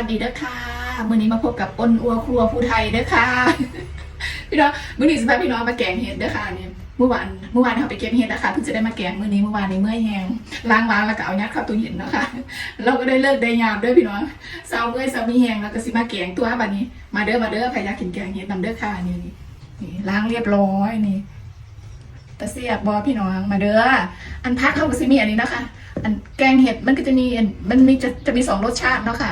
วัสดีเด้อค่ะมื้อนี้มาพบกับอ้นอัวครัวผู้ไทยเด้อค่ะ พี่น้องมื้อนี้สิพาพี่น้องมาแกงเห็ดเด้อค่ะเนี่ยเมื่อวานเมื่อวานเขาไปเก็บเห็ดแล้วค่ะเพิ่งจะได้มาแกงมื้อนี้เมื่อวานนี้เมื่อยแหงล้างล้างแล้วก็เอายัดเข้าตู้เย็นเนาะค่ะเราก็ได้เลิกได้ยามด้วยพี่น้องเศร้าเมื่อยเศร้ามีแหงแล้วก็สิมาแกงตัวบัดนี้ มาเด้อมาเด้อใครอยากกินแกงเห็ดนำเด้อค่ะนี่นี่ล้างเรียบร้อยนี่ ตะเสียบบอพี่น้องมาเด้ออันพักเข้ากับซิมีอันนี้นะคะ อันแกงเห็ดมันก็จะมีมันมีจะจะมีสองรสชาติเนาะค่ะ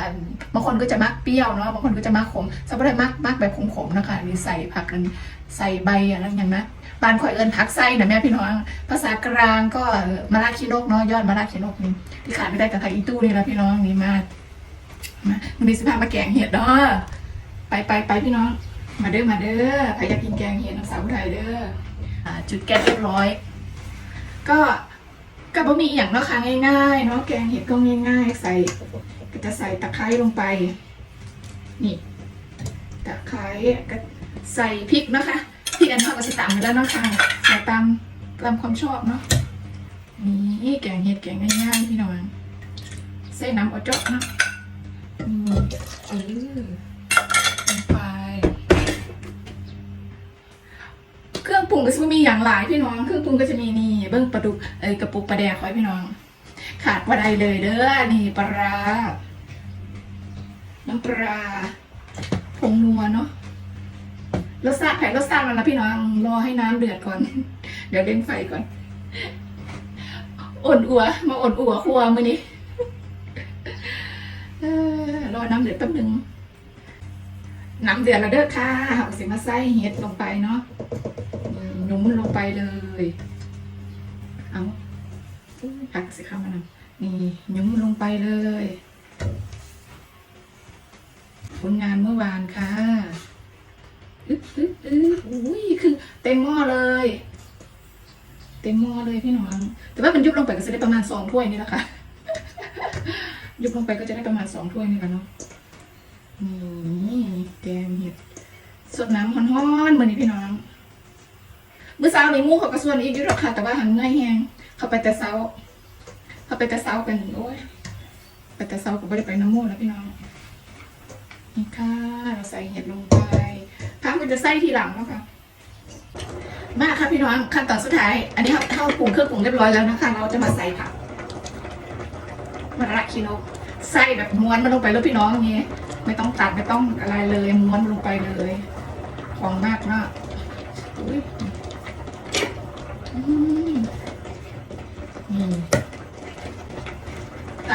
บางคนก็จะมักเปรี้ยวเนาะบางคนก็จะมักขมสำหรับมักมักแบบขมๆเนาะคะนี่ใส่ผักนั้นใส่ใบอะไรอย่างนั้นบานข่อยเอิญผักไส้นะแม่พี่น้อง ภาษากลางก็มะระขี้นกเนาะยอดมะระขี้นกนี่ที่ขาดไม่ได้กับไข่อีตู้นี่ละพี่น้องนี่มามามันมีสิพามาแกงเห็ดเนาะไปไปไปพี่น้อง มาเด้อมาเด้อใครอยากกินแกงเห็ดน้ำสาวไทยเด้อ จุดแก๊สเรียบร้อย ก็ก็บ่มีอย่างเนาะค่ะง่ายๆเนาะแกงเห็ดก็ง่ายๆ ใส่ ก็จะใส่ตะไคร้ลงไป นี่ตะไคร้ก็ใส่พริกนะคะพริกอันเท่ากับสตามแล้วนะคะใส่ตามตามความชอบเนาะนี่แกงเห็ดแกงง่ายๆพี่น้องใส่น้ำอจอกเนาะนี่เออ งก็จะมีอย่างหลายพี่น้องเครื่องปรุงก็จะมีนี่เบิ้งปลาดุกเอ้ยกระปุกปลาแดกไว้พี่น้อง ขาดปลาใดเลยเด้อนี่ปลาร้าน้ำปลาผงนัวเนาะรสชาติไผ่รสชาติมันละพี่น้องรอให้น้ำเดือดก่อน เดี๋ยวเล่นไฟก่อนอ่อนอัว มาอ่อนอัวครัวมือนี้รอน้ำเดือดแป๊บหนึงน้ำเดือดแล้วเด้อค่ะเอาสิมาใส่เห็ดลงไปเนาะ หนุ่มลงไปเลย เอาอุ๊ยผักสิข้ามันนะนี่หนุ่มลงไปเลย ผลงานเมื่อวานค่ะอึ๊บอึ๊บอึ๊บอุ้ยคือเต็มหม้อเลย เต็มหม้อเลยพี่น้อง แต่ว่ามันยุบลงไปก็จะได้ประมาณสองถ้วยนี่แหละค่ะ ยุบลงไปก็จะได้ประมาณสองถ้วยนี่แหละเนาะ นี่แกงเห็ดสดน้ำฮ้อนๆเหมือนนี้พี่น้อง เมื่อเช้านี้มู่เขาก็ส่วนอีกอยู่หรอกค่ะแต่ว่าหันเมื่อยแหงเขาไปแต่เช้า เขาไปแต่เช้ากันโอ้ยไปแต่เช้าก็ไม่ได้ไปน้ำมู่แล้วพี่น้องนี่ค่ะเราใส่เห็ดลงไปพักมันจะใส่ทีหลังแล้วค่ะมาค่ะพี่น้องขั้นตอนสุดท้าย อันนี้เราเข้าปรุงเครื่องปรุงเรียบร้อยแล้วนะคะ เราจะมาใส่ผักมะระคีโนกใส่แบบม้วนมันลงไปแล้วพี่น้องอย่างนี้ไม่ต้องตัดไม่ต้องอะไรเลยม้วนลงไปเลย ของมากมากอุ้ย ต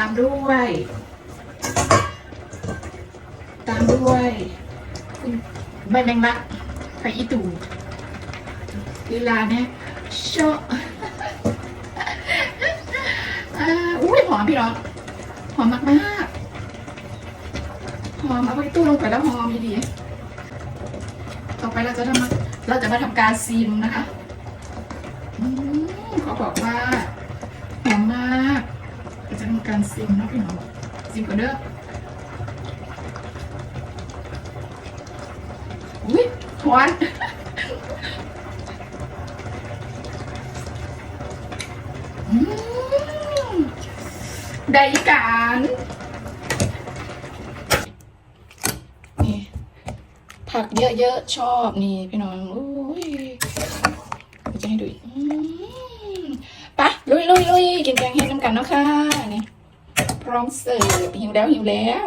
ามด้วย ตามด้วยใบแมงลักไปอีตูลีลาเนี่ยโชะอ่าอุ้ยหอมพี่น้องหอมมากมากหอมเอาไปตู้ลงไปแล้วหอมดีๆต่อไปเราจะทำเราจะมาทำการซีมนะคะ เขาบอกว่าหอมมากจะทำการซิมเนาะพี่น้องซิมกันเด้ออุ้ยหวานได้การนี่ผักเยอะๆชอบนี่พี่น้องอุ้ยเดี๋ยวจะให้ดูอีกอืมไปะลุยลุยลุยกินแกงเห็ดน้ำ กันเนาะค่ะนี่พร้อมเสิร์ฟหิวแล้วหิวแล้ว